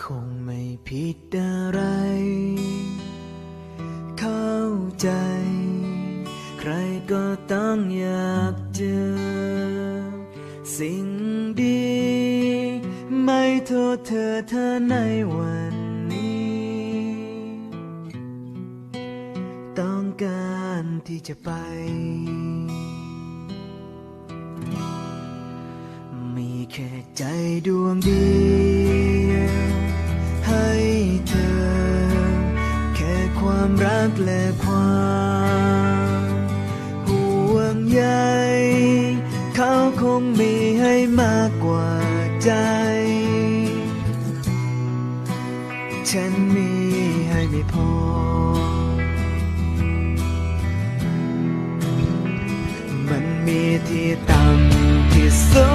คงไม่ผิดอะไร เข้าใจ ใครก็ต้องอยากเจอ สิ่งดี ไม่โทษเธอเธอในวันนี้ ต้องการที่จะไป มีแค่ใจดวงเดียว รักและความห่วงใยเขาคงมีให้มากกว่าใจ ฉันมีให้ไม่พอ มันมีที่ต่ำที่สู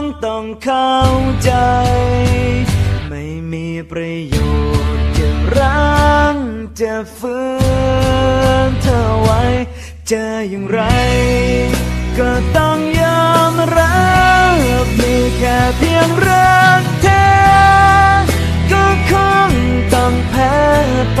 งต้องเข้าใจ ไม่มีประโยชน์ จะฝืนเธอไว้จะอย่างไร ก็ต้องยอมรับมีแค่เพียงรักเธอก็คงต้องแพ้ไป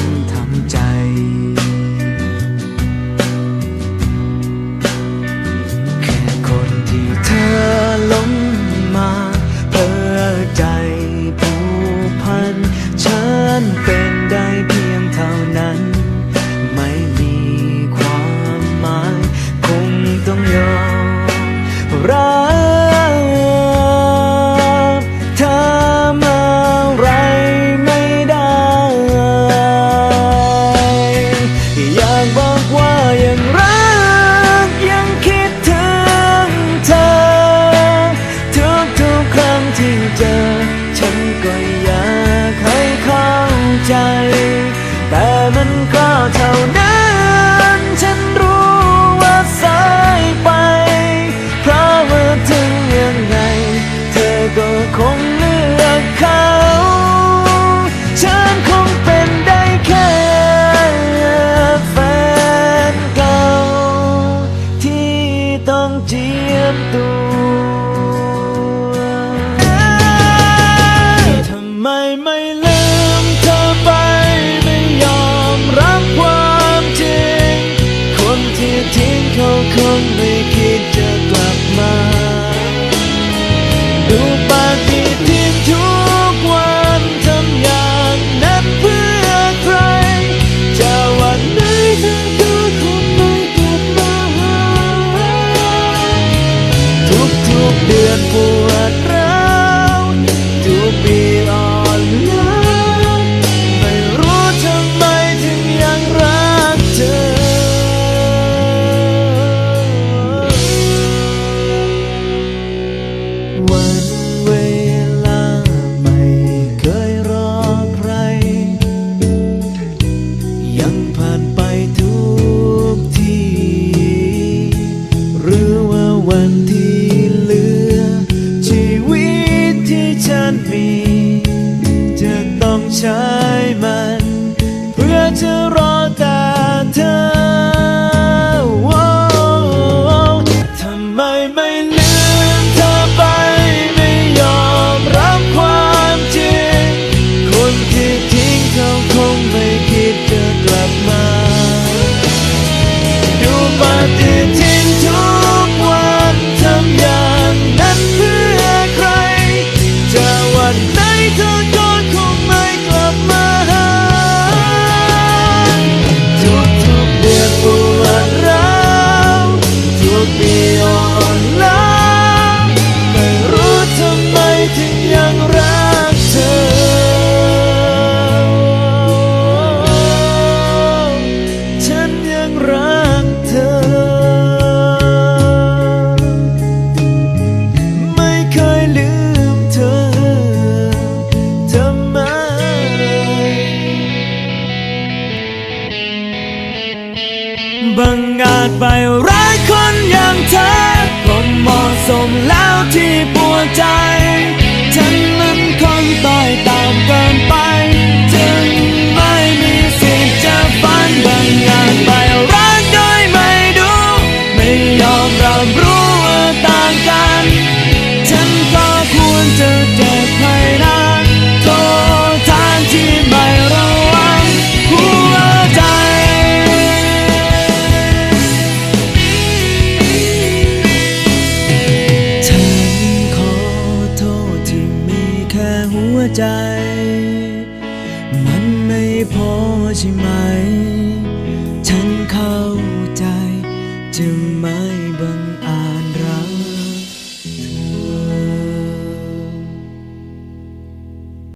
could go นไม่พอใช่ไหม ฉันเข้าใจจะไม่